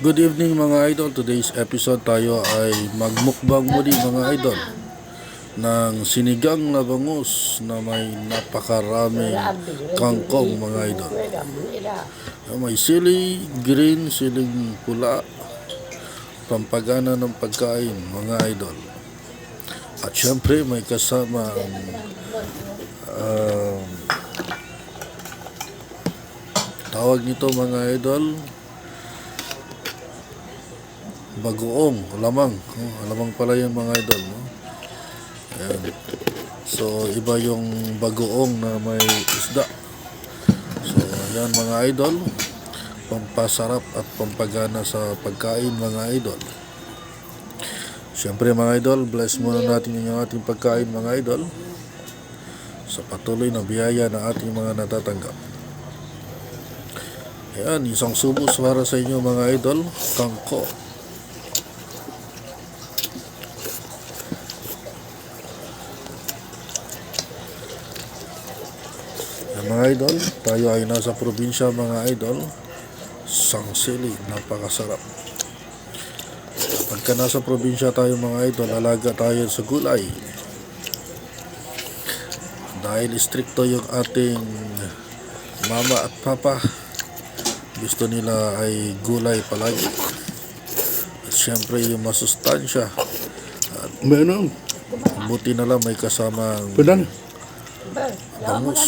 Good evening mga idol. Today's episode tayo ay magmukbang muli mga idol ng sinigang na bangus na may napakaraming kangkong mga idol. May sili green, siling pula, pampagana ng pagkain mga idol. At syempre may kasama ang um, tawag nito mga idol bagoong, lamang. Oh, lamang pala yan mga idol. No? Ayan. So, iba yung bagoong na may isda. So, ayan mga idol. Pampasarap at pampagana sa pagkain mga idol. Siyempre mga idol, bless muna natin yung ating pagkain mga idol sa patuloy na biyaya na ating mga natatanggap. Ayan, isang subos para sa inyo mga idol, kangko. Mga idol, tayo ay nasa probinsya mga idol. Sangsili, napakasarap. Pagka nasa probinsya tayo mga idol, alaga tayo sa gulay. Dahil stricto yung ating mama at papa, gusto nila ay gulay palagi. At syempre yung masustansya. At Meron. buti na lang may kasamang Pedan. bangus.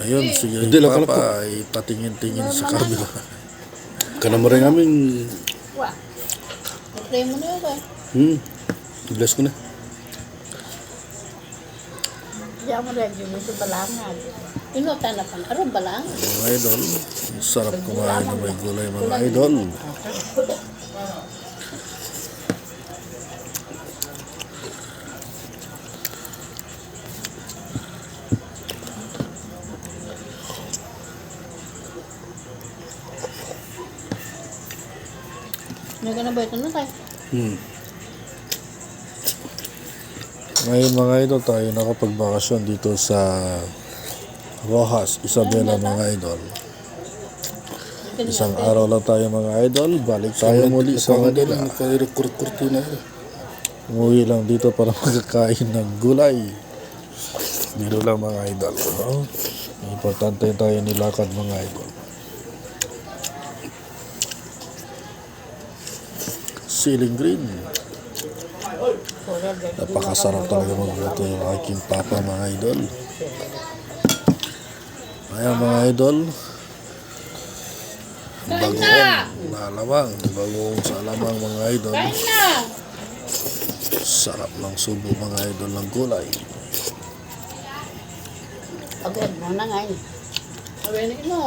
Ayun, si Hindi lang Papa ay patingin-tingin sa kabila. Kana mo rin namin. Wah. Pray mo na yun ba? Hmm. Bless ko na. Diyan mo rin yun ito balangan. Inuta na pang aron balang. Mga idol, sarap kumain ng may gulay mga idol. Ka na ba ito na tayo? Hmm. Ngayon mga idol, tayo nakapagbakasyon dito sa Rojas, Isabela mga idol. Isang araw lang tayo mga idol, balik tayo muli sa na. Umuwi lang dito para magkakain ng gulay. Dito lang mga idol. No? Importante tayo nilakad mga idol. Ceiling green. Napakasarap talaga magluto yung aking papa mga idol. Ayan mga idol. Bagoong lalawang. Bagoong sa alamang mga idol. Sarap ng subo mga idol ng gulay. Okay, mo na nga. Sabi na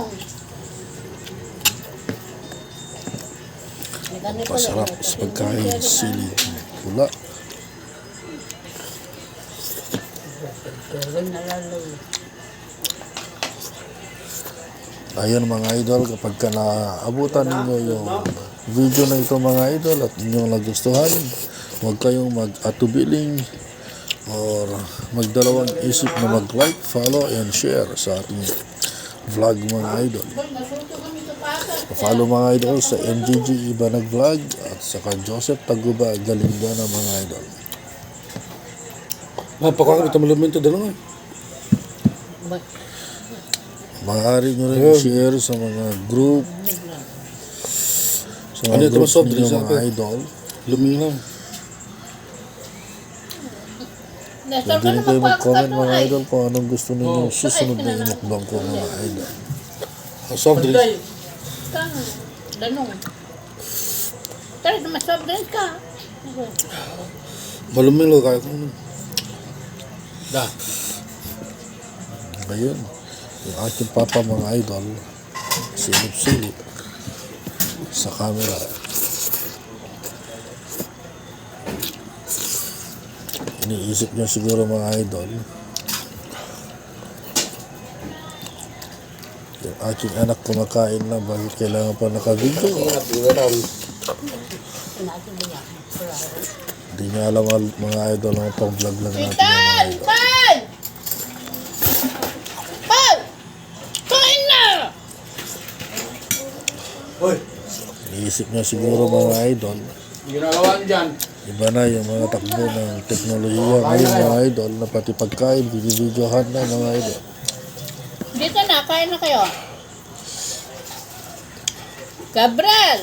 Pasarap sa pagkain sili pula. Ayun mga idol, kapag ka naabutan ninyo yung video na ito mga idol at inyong nagustuhan, huwag kayong mag-atubiling or magdalawang isip na mag-like, follow, and share sa ating vlog mga idol. Follow mga idol sa MGG Ibanag Vlog at saka Joseph Taguba Galingana mga idol. Mapakakabit ang malamin ito dalawa. Maaari nyo rin i-share sa mga group, sa Ano mga ito, groups soft ninyo drinks mga idol. Lumingaw. Nestor, Pwede rin ano kayo mag-comment mga idol kung anong gusto ninyo susunod na imukbang ko mga idol. Soft drinks. Kang, danong. Tara, naman soft drinks ka. Malumin lo kaya ko. Da. Ngayon, yung aking papa mga idol, silip-silip sa camera. Iniisip niya siguro mga idol, yung aking anak kumakain na, bakit kailangan pa niya. Hindi niya alam al- mga idol ang pang-vlog lang natin idol. Tan! Tan! Kain na! Iniisip niya siguro mga idol, Ginagawa dyan. iba na yung mga takbo ng teknolohiya ngayon mga idol na pati pagkain, binibidyohan na mga idol. Dito na, kain na kayo. Gabriel!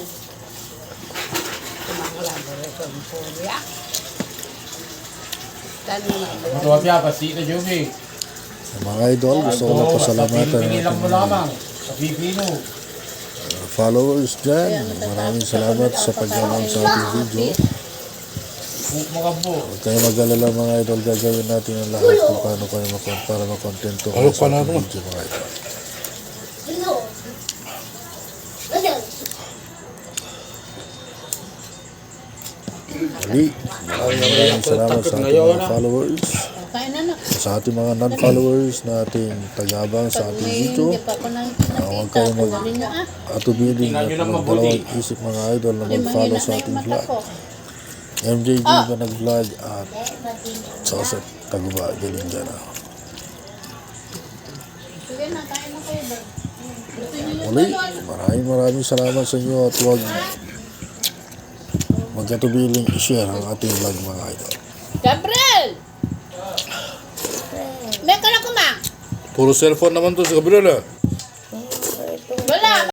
Matuwag yan, pasti na Jumi. Sa mga idol, gusto ko na pasalamatan ng Pinilang mo ating lamang. Sa Pipino. followers dyan. Maraming salamat sa pag-alam sa ating video. Buk mo ka po. Huwag kayo mag-alala mga idol, gagawin natin ang lahat kung paano kayo makon para makontento kayo sa ating video mga idol. Muli, maraming maraming salamat sa ating mga followers, sa ating mga non-followers na ating tagabang sa ating video. nang huwag nakita, kayong mag- tanggalin nyo ah. At umiling at Tingnan nyo lang mga mabuti. dalawang isip mga idol na mag-follow sa ating vlog. MJG Ah! ba nag-vlog at Joseph Taguba? Gusto nyo yung Muli, maraming maraming salamat sa inyo at huwag magkatubiling i-share ang ating vlog mga idol. Gabriel! May ka na kumang. Puro cellphone naman to sa kabila na.